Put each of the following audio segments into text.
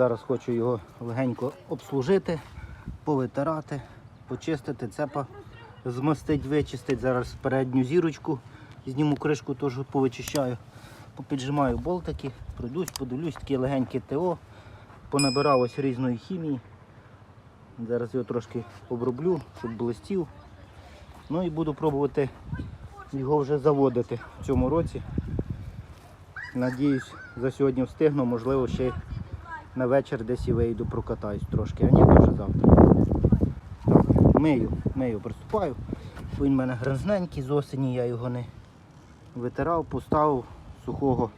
Зараз хочу його легенько обслужити, повитирати, почистити, цепа змастить, вичистить. Зараз передню зірочку, зніму кришку, теж повичищаю. Попіджимаю болтики, пройдусь, подивлюсь, таке легеньке ТО. Понабирав ось різної хімії. Зараз його трошки оброблю, щоб блистів. Ну і буду пробувати його вже заводити в цьому році. Надіюсь, за сьогодні встигну, можливо, ще на вечір десь і вийду, прокатаюсь трошки, а ні, то вже завтра. Так, мию, мию, приступаю. Він в мене грязненький з осені, я його не витирав, поставив сухого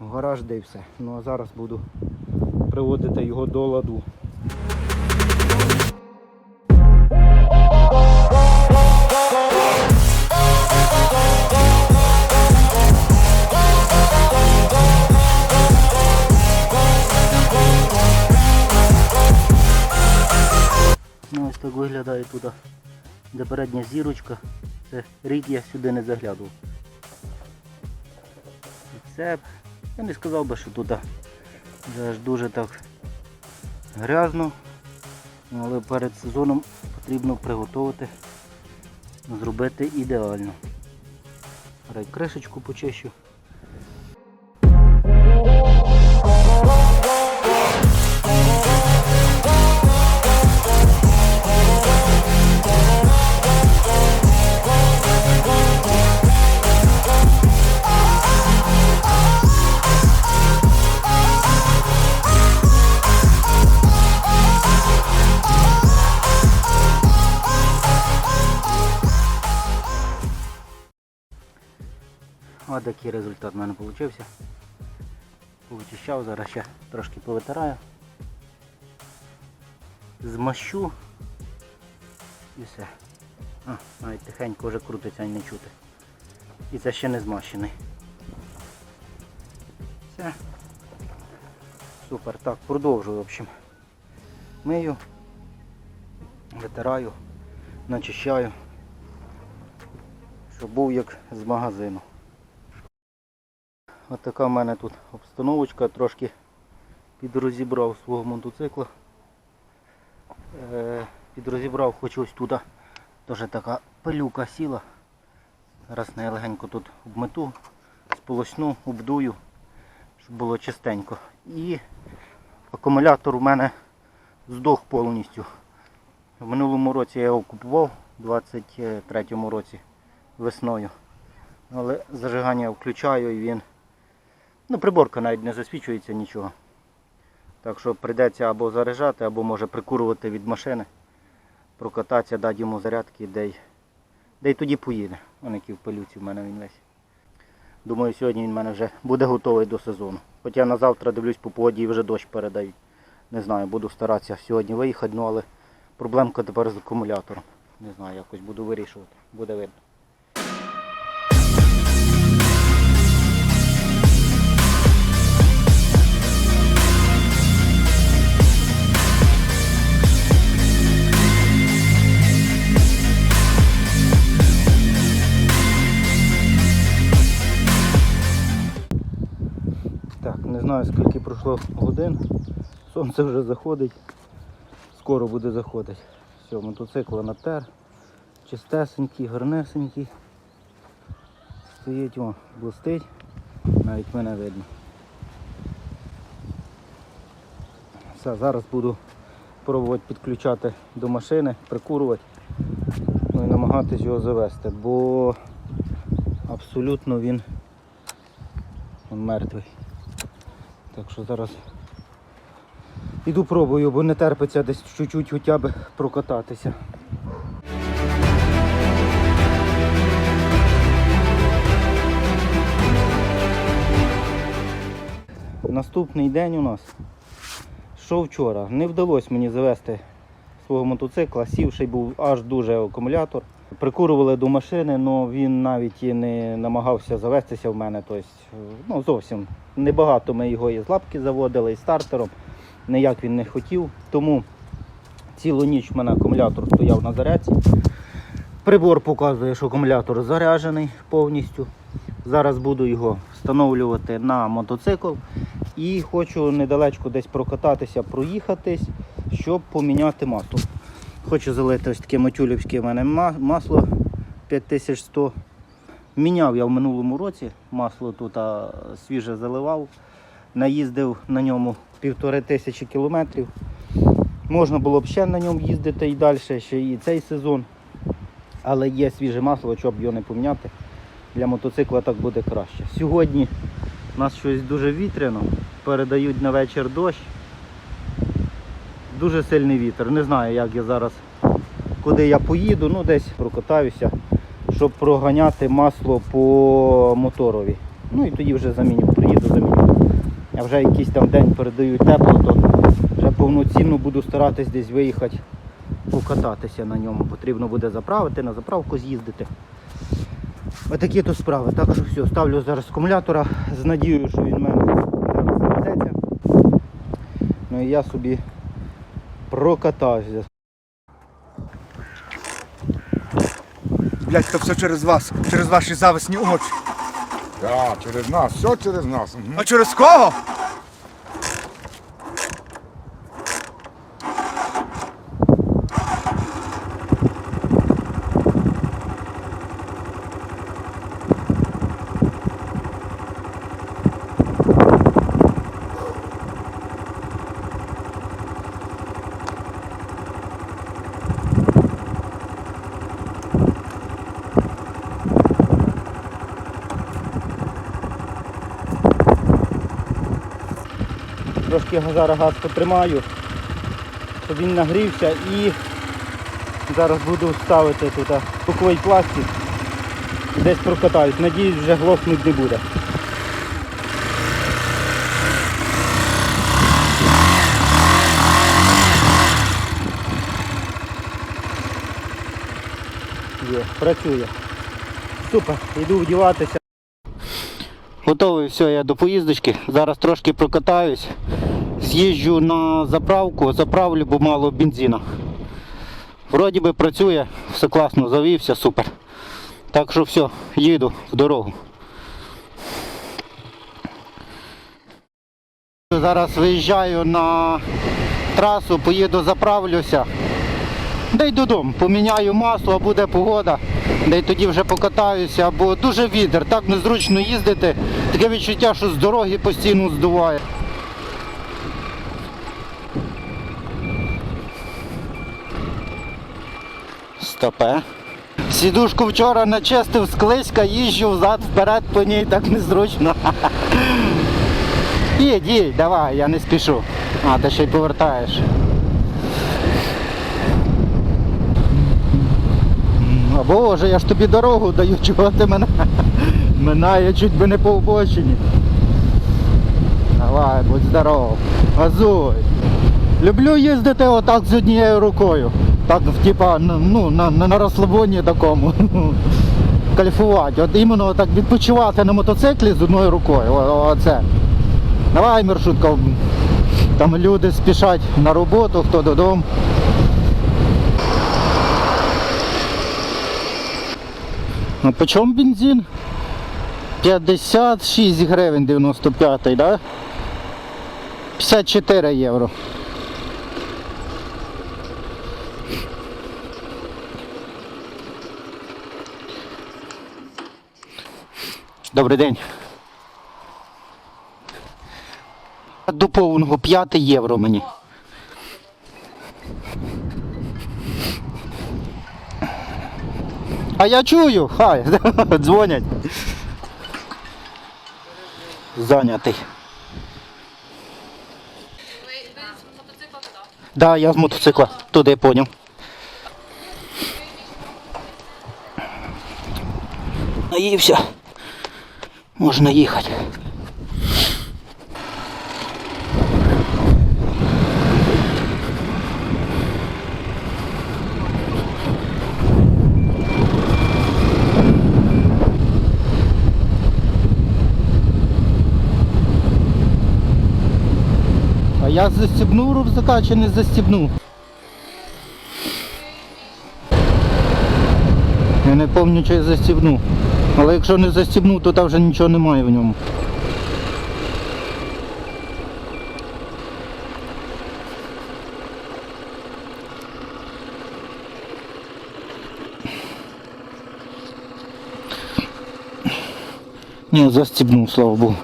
в гараж де і все. Ну а зараз буду приводити його до ладу. Туди, де передня зірочка. Це рік я сюди не заглядував. І Це, я не сказав би, що туди аж дуже так грязно, але перед сезоном потрібно приготувати, зробити ідеально. Зараз кришечку почищу. Такий результат в мене вийшов. Повичищав, зараз ще трошки повитираю. Змащу і все. А, навіть тихенько вже крутиться і не чути. І це ще не змащений. Все. Супер. Так, продовжую, в общем. Мию, витираю, начищаю, щоб був як з магазину. Ось така в мене тут обстановочка, трошки підрозібрав свого мотоцикла. Е, підрозібрав хоч ось туди. Теж така пилюка сіла. Зараз я легенько тут обмету, сполосну, обдую, щоб було чистенько. І акумулятор у мене здох повністю. В минулому році я його купував, у 23-му році весною. Але зажигання включаю і він Ну, приборка навіть не засвічується нічого. Так що прийдеться або заряджати, або може прикурувати від машини, прокататися, дати йому зарядки, де й, де й тоді поїде. Вон який в пилюці в мене він весь. Думаю, сьогодні він в мене вже буде готовий до сезону. Хоча на завтра дивлюсь по погоді і вже дощ передають. Не знаю, буду старатися сьогодні виїхати, ну але проблемка тепер з акумулятором. Не знаю, якось буду вирішувати. Буде видно. Знаю скільки пройшло годин. Сонце вже заходить. Скоро буде заходити. Все, мотоцикл натер. Чистесенький, гарнесенький. Стоїть, о, блистить. Навіть мене видно. Все, зараз буду пробувати підключати до машини, прикурувати. Ну і намагатись його завести, бо абсолютно він, він мертвий. Так що зараз іду пробую, бо не терпиться десь чуть-чуть хоча б прокататися. Наступний день у нас, що вчора, не вдалося мені завести свого мотоцикла, сівший був аж дуже акумулятор. Прикурували до машини, але він навіть і не намагався завестися в мене. Тобто, ну, зовсім небагато ми його і з лапки заводили, і стартером. Ніяк він не хотів. Тому цілу ніч в мене акумулятор стояв на зарядці. Прибор показує, що акумулятор заряджений повністю. Зараз буду його встановлювати на мотоцикл і хочу недалечко десь прокататися, проїхатись, щоб поміняти масло. Хочу залити ось таке матюлівське в мене масло 5100. Міняв я в минулому році масло тут а, свіже заливав. Наїздив на ньому півтори тисячі кілометрів. Можна було б ще на ньому їздити і далі, ще і цей сезон. Але є свіже масло, щоб його не поміняти. Для мотоцикла так буде краще. Сьогодні у нас щось дуже вітряно, передають на вечір дощ. Дуже сильний вітер. Не знаю, як я зараз, куди я поїду, ну десь прокатаюся, щоб проганяти масло по моторові. Ну і тоді вже заміню, приїду, заміню. А вже якийсь там день передають тепло, то вже повноцінно буду старатись десь виїхати, покататися на ньому. Потрібно буде заправити, на заправку з'їздити. Отакі то справи. Так що все, ставлю зараз акумулятора з надією, що він в мене зараз заведеться. Ну і я собі прокатаюся. Блять, то все через вас, через ваші зависні очі. Так, через нас, все через нас. Мгм. А через кого? Трошки зараз газ потримаю, щоб він нагрівся і зараз буду ставити тут боковий пластик. Десь прокатаюсь. Надіюсь, вже глохнуть не буде. Є, працює. Супер, йду вдіватися. Готовий, все, я до поїздочки. Зараз трошки прокатаюсь. З'їжджу на заправку, заправлю, бо мало бензину. Вроді би працює, все класно, завівся, супер. Так що все, їду в дорогу. Зараз виїжджаю на трасу, поїду заправлюся. Да й додому, поміняю масло, буде погода, й тоді вже покатаюся, бо дуже вітер, так незручно їздити. Таке відчуття, що з дороги постійно здуває. Стопе. Сідушку вчора начистив склизька, їжджу взад вперед по ній так незручно. Їдь, їдь, давай, я не спішу. А, ти ще й повертаєш. А боже, я ж тобі дорогу даю, чого ти мене минає чуть би не по обочині. Давай, будь здоров. Газуй. Люблю їздити отак з однією рукою. Так, типа, ну, на, на, розслабоні такому. Кайфувати. От іменно так відпочивати на мотоциклі з одною рукою. О, оце. Давай, маршрутка. Там люди спішать на роботу, хто додому. А по бензин? 56 гривень 95, да? 54 євро. Добрий день. До повного 5 євро мені. А я чую, хай, дзвонять. Зайнятий. Ви, з мотоцикла туди? Да, я з мотоцикла. Туди поняв. Наївся. Можна їхати. Я застібнув рюкзака чи не застібнув? Я не пам'ятаю, чи я застібнув. Але якщо не застібнув, то там вже нічого немає в ньому. Ні, застібнув, слава Богу.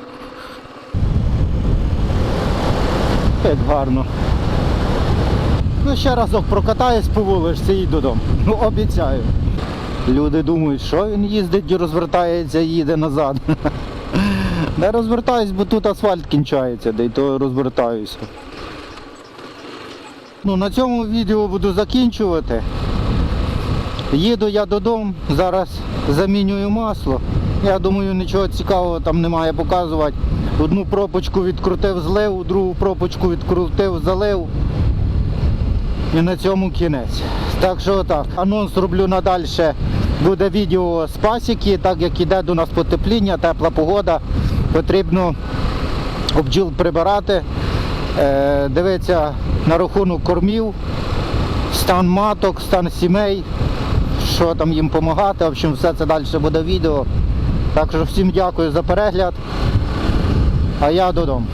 Як гарно. Ну ще разок прокатаюсь по вуличці і додому. Ну обіцяю. Люди думають, що він їздить і розвертається і їде назад. Не розвертаюсь, бо тут асфальт кінчається, де й то розвертаюся. Ну, на цьому відео буду закінчувати. Їду я додому, зараз замінюю масло. Я думаю, нічого цікавого там немає показувати. Одну пропочку відкрутив злив, другу пропочку відкрутив залив. І на цьому кінець. Так що так, анонс роблю надальше. Буде відео з пасіки, так як іде до нас потепління, тепла погода. Потрібно обджіл прибирати, е, дивитися на рахунок кормів, стан маток, стан сімей, що там їм допомагати. В общем, все це далі буде відео. Так що всім дякую за перегляд. А я додому.